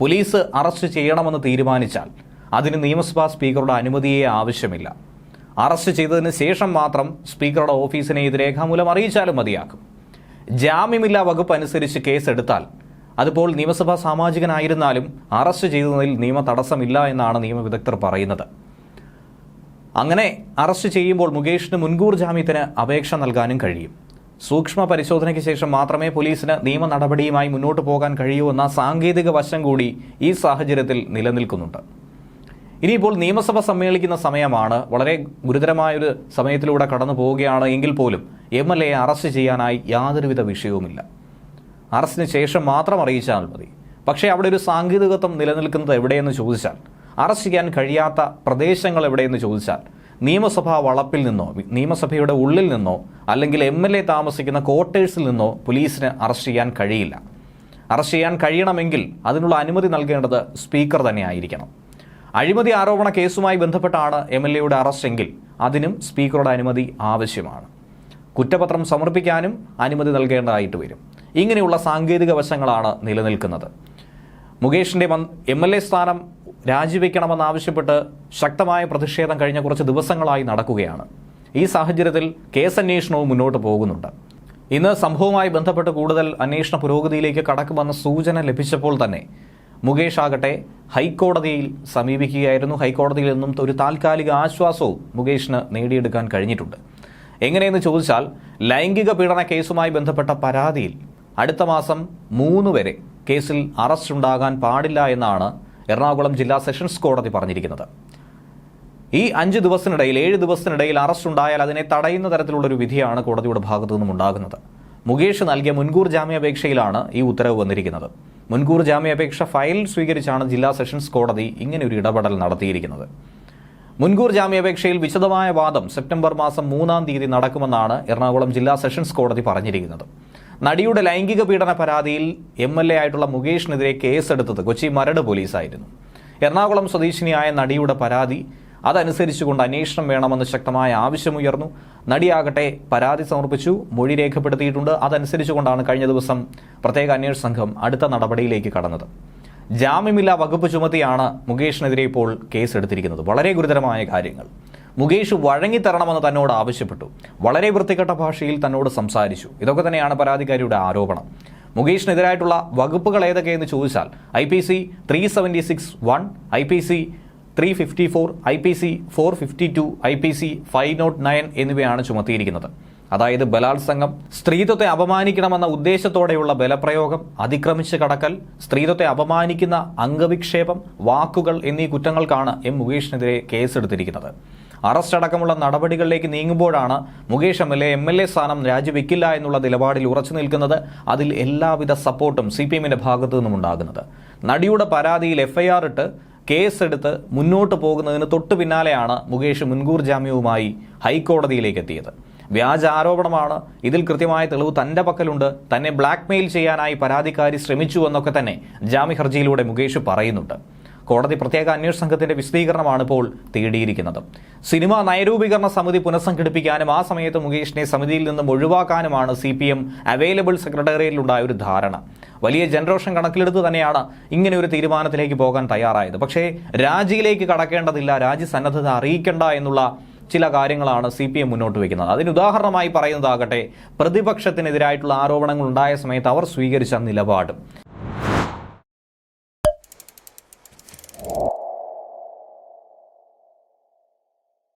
Police arrest ചെയ്യണമെന്ന് തീരുമാനിച്ചാൽ അതിന് നിയമസഭാ സ്പീക്കറുടെ അനുമതിയെ ആവശ്യമില്ല. അറസ്റ്റ് ചെയ്തതിന് ശേഷം മാത്രം സ്പീക്കറുടെ ഓഫീസിനെ ഇത് രേഖാമൂലം അറിയിച്ചാലും മതിയാക്കും ജാമ്യമില്ലാ വകുപ്പ് അനുസരിച്ച് കേസെടുത്താൽ അതിപ്പോൾ നിയമസഭാ സാമാജികനായിരുന്നാലും അറസ്റ്റ് ചെയ്തതിൽ നിയമ തടസ്സമില്ല എന്നാണ് നിയമവിദഗ്ധർ പറയുന്നത്. അങ്ങനെ അറസ്റ്റ് ചെയ്യുമ്പോൾ മുകേഷിന് മുൻകൂർ ജാമ്യത്തിന് അപേക്ഷ നൽകാനും കഴിയും. സൂക്ഷ്മ പരിശോധനയ്ക്ക് ശേഷം മാത്രമേ പോലീസിന് നിയമ നടപടിയുമായി മുന്നോട്ട് പോകാൻ കഴിയൂ എന്ന സാങ്കേതിക വശം കൂടി ഈ സാഹചര്യത്തിൽ നിലനിൽക്കുന്നുണ്ട്. ഇനിയിപ്പോൾ നിയമസഭ സമ്മേളിക്കുന്ന സമയമാണ്. വളരെ ഗുരുതരമായൊരു സമയത്തിലൂടെ കടന്നു പോവുകയാണ് എങ്കിൽ പോലും എം എൽ എയെ അറസ്റ്റ് ചെയ്യാനായി യാതൊരുവിധ വിഷയവുമില്ല. അറസ്റ്റിന് ശേഷം മാത്രം അറിയിച്ചാൽ മതി. പക്ഷേ അവിടെ ഒരു സാങ്കേതികത്വം നിലനിൽക്കുന്നത് എവിടെയെന്ന് ചോദിച്ചാൽ അറസ്റ്റ് ചെയ്യാൻ കഴിയാത്ത പ്രദേശങ്ങൾ എവിടെയെന്ന് ചോദിച്ചാൽ നിയമസഭാ വളപ്പിൽ നിന്നോ നിയമസഭയുടെ ഉള്ളിൽ നിന്നോ അല്ലെങ്കിൽ എം എൽ എ താമസിക്കുന്ന ക്വാർട്ടേഴ്സിൽ നിന്നോ പോലീസിന് അറസ്റ്റ് ചെയ്യാൻ കഴിയില്ല. അറസ്റ്റ് ചെയ്യാൻ കഴിയണമെങ്കിൽ അതിനുള്ള അനുമതി നൽകേണ്ടത് സ്പീക്കർ തന്നെ ആയിരിക്കണം അഴിമതി ആരോപണ കേസുമായി ബന്ധപ്പെട്ടാണ് എം എൽ എയുടെ അറസ്റ്റെങ്കിൽ അതിനും സ്പീക്കറുടെ അനുമതി ആവശ്യമാണ്. കുറ്റപത്രം സമർപ്പിക്കാനും അനുമതി നൽകേണ്ടതായിട്ട് വരും. ഇങ്ങനെയുള്ള സാങ്കേതിക വശങ്ങളാണ് നിലനിൽക്കുന്നത്. മുകേഷിന്റെ എം എൽ എ സ്ഥാനം രാജിവെക്കണമെന്നാവശ്യപ്പെട്ട് ശക്തമായ പ്രതിഷേധം കഴിഞ്ഞ കുറച്ച് ദിവസങ്ങളായി നടക്കുകയാണ്. ഈ സാഹചര്യത്തിൽ കേസന്വേഷണവും മുന്നോട്ട് പോകുന്നുണ്ട്. ഇന്ന് സംഭവവുമായി ബന്ധപ്പെട്ട് കൂടുതൽ അന്വേഷണ പുരോഗതിയിലേക്ക് കടക്കുമെന്ന സൂചന ലഭിച്ചപ്പോൾ തന്നെ മുകേഷ് ആകട്ടെ ഹൈക്കോടതിയിൽ സമീപിക്കുകയായിരുന്നു. ഹൈക്കോടതിയിൽ നിന്നും ഒരു താൽക്കാലിക ആശ്വാസവും മുകേഷിന് നേടിയെടുക്കാൻ കഴിഞ്ഞിട്ടുണ്ട്. എങ്ങനെയെന്ന് ചോദിച്ചാൽ ലൈംഗിക പീഡന കേസുമായി ബന്ധപ്പെട്ട പരാതിയിൽ അടുത്ത മാസം മൂന്ന് വരെ കേസിൽ അറസ്റ്റ് ഉണ്ടാകാൻ പാടില്ല എന്നാണ് എറണാകുളം ജില്ലാ സെഷൻസ് കോടതി പറഞ്ഞിരിക്കുന്നത്. ഈ അഞ്ച് ദിവസത്തിനിടയിൽ ഏഴ് ദിവസത്തിനിടയിൽ അറസ്റ്റ് ഉണ്ടായാൽ അതിനെ തടയുന്ന തരത്തിലുള്ളൊരു വിധിയാണ് കോടതിയുടെ ഭാഗത്തു നിന്നും ഉണ്ടാകുന്നത്. മുകേഷ് നൽകിയ മുൻകൂർ ജാമ്യാപേക്ഷയിലാണ് ഈ ഉത്തരവ് വന്നിരിക്കുന്നത്. മുൻകൂർ ജാമ്യാപേക്ഷ ഫയൽ സ്വീകരിച്ചാണ് ജില്ലാ സെഷൻസ് കോടതി ഇങ്ങനെ ഒരു ഇടപെടൽ നടത്തിയിരിക്കുന്നത്. മുൻകൂർ ജാമ്യാപേക്ഷയിൽ വിശദമായ വാദം സെപ്റ്റംബർ മാസം മൂന്നാം തീയതി നടക്കുമെന്നാണ് എറണാകുളം ജില്ലാ സെഷൻസ് കോടതി പറഞ്ഞിരിക്കുന്നത്. നടിയുടെ ലൈംഗിക പീഡന പരാതിയിൽ എം എൽ എ ആയിട്ടുള്ള മുകേഷിനെതിരെ കേസെടുത്തത് കൊച്ചി മരട് പോലീസായിരുന്നു. എറണാകുളം സ്വദേശിനിയായ നടിയുടെ പരാതി അതനുസരിച്ചുകൊണ്ട് അന്വേഷണം വേണമെന്ന് ശക്തമായ ആവശ്യമുയർന്നു. നടിയാകട്ടെ പരാതി സമർപ്പിച്ചു മൊഴി രേഖപ്പെടുത്തിയിട്ടുണ്ട്. അതനുസരിച്ചുകൊണ്ടാണ് കഴിഞ്ഞ ദിവസം പ്രത്യേക അന്വേഷണ സംഘം അടുത്ത നടപടിയിലേക്ക് കടന്നത്. ജാമ്യമില്ലാ വകുപ്പ് ചുമത്തിയാണ് മുകേഷിനെതിരെ ഇപ്പോൾ കേസെടുത്തിരിക്കുന്നത്. വളരെ ഗുരുതരമായ കാര്യങ്ങൾ. മുകേഷ് വഴങ്ങിത്തരണമെന്ന് തന്നോട് ആവശ്യപ്പെട്ടു. വളരെ വൃത്തികെട്ട ഭാഷയിൽ തന്നോട് സംസാരിച്ചു. ഇതൊക്കെ തന്നെയാണ് പരാതിക്കാരിയുടെ ആരോപണം. മുകേഷിനെതിരായിട്ടുള്ള വകുപ്പുകൾ ഏതൊക്കെയെന്ന് ചോദിച്ചാൽ I P C three seventy six one I P C three fifty four I P C four fifty two I P C five nought nine എന്നിവയാണ് ചുമത്തിയിരിക്കുന്നത്. അതായത് ബലാത്സംഗം സ്ത്രീത്വത്തെ അപമാനിക്കണമെന്ന ഉദ്ദേശത്തോടെയുള്ള ബലപ്രയോഗം അതിക്രമിച്ച് കടക്കൽ സ്ത്രീത്വത്തെ അപമാനിക്കുന്ന അംഗവിക്ഷേപം വാക്കുകൾ എന്നീ കുറ്റങ്ങൾക്കാണ് എം മുകേഷിനെതിരെ കേസെടുത്തിരിക്കുന്നത്. അറസ്റ്റ് അടക്കമുള്ള നടപടികളിലേക്ക് നീങ്ങുമ്പോഴാണ് Mukesh M L A M L A സ്ഥാനം രാജിവെക്കില്ല എന്നുള്ള നിലപാടിൽ ഉറച്ചു നിൽക്കുന്നത് അതിൽ എല്ലാവിധ സപ്പോർട്ടും സി പി എമ്മിന്റെ ഭാഗത്തു നിന്നും ഉണ്ടാകുന്നത്. നടിയുടെ പരാതിയിൽ എഫ്ഐആർ ഇട്ട് കേസെടുത്ത് മുന്നോട്ട് പോകുന്നതിന് തൊട്ടു പിന്നാലെയാണ് മുകേഷ് മുൻകൂർ ജാമ്യവുമായി ഹൈക്കോടതിയിലേക്ക് എത്തിയത്. വ്യാജ ആരോപണമാണ്. ഇതിൽ കൃത്യമായ തെളിവ് തന്റെ പക്കലുണ്ട്. തന്നെ ബ്ലാക്ക്മെയിൽ ചെയ്യാനായി പരാതിക്കാരി ശ്രമിച്ചു എന്നൊക്കെ തന്നെ ജാമ്യ ഹർജിയിലൂടെ മുകേഷ് പറയുന്നുണ്ട്. കോടതി പ്രത്യേക അന്വേഷണ സംഘത്തിന്റെ വിശദീകരണമാണ് ഇപ്പോൾ തേടിയിരിക്കുന്നത്. സിനിമ നയരൂപീകരണ സമിതി പുനഃസംഘടിപ്പിക്കാനും ആ സമയത്ത് മുകേഷിനെ സമിതിയിൽ നിന്നും ഒഴിവാക്കാനുമാണ് സി പി എം അവൈലബിൾ സെക്രട്ടേറിയറ്റിലുണ്ടായ ഒരു ധാരണ. വലിയ ജനറേഷൻ കണക്കിലെടുത്ത് തന്നെയാണ് ഇങ്ങനെ ഒരു തീരുമാനത്തിലേക്ക് പോകാൻ തയ്യാറായത്. പക്ഷേ രാജിയിലേക്ക് കടക്കേണ്ടതില്ല രാജി സന്നദ്ധത അറിയിക്കേണ്ട എന്നുള്ള ചില കാര്യങ്ങളാണ് സി പി എം മുന്നോട്ട് വയ്ക്കുന്നത്. അതിന് ഉദാഹരണമായി പറയുന്നതാകട്ടെ പ്രതിപക്ഷത്തിനെതിരായിട്ടുള്ള ആരോപണങ്ങൾ ഉണ്ടായ സമയത്ത് അവർ സ്വീകരിച്ച നിലപാടും.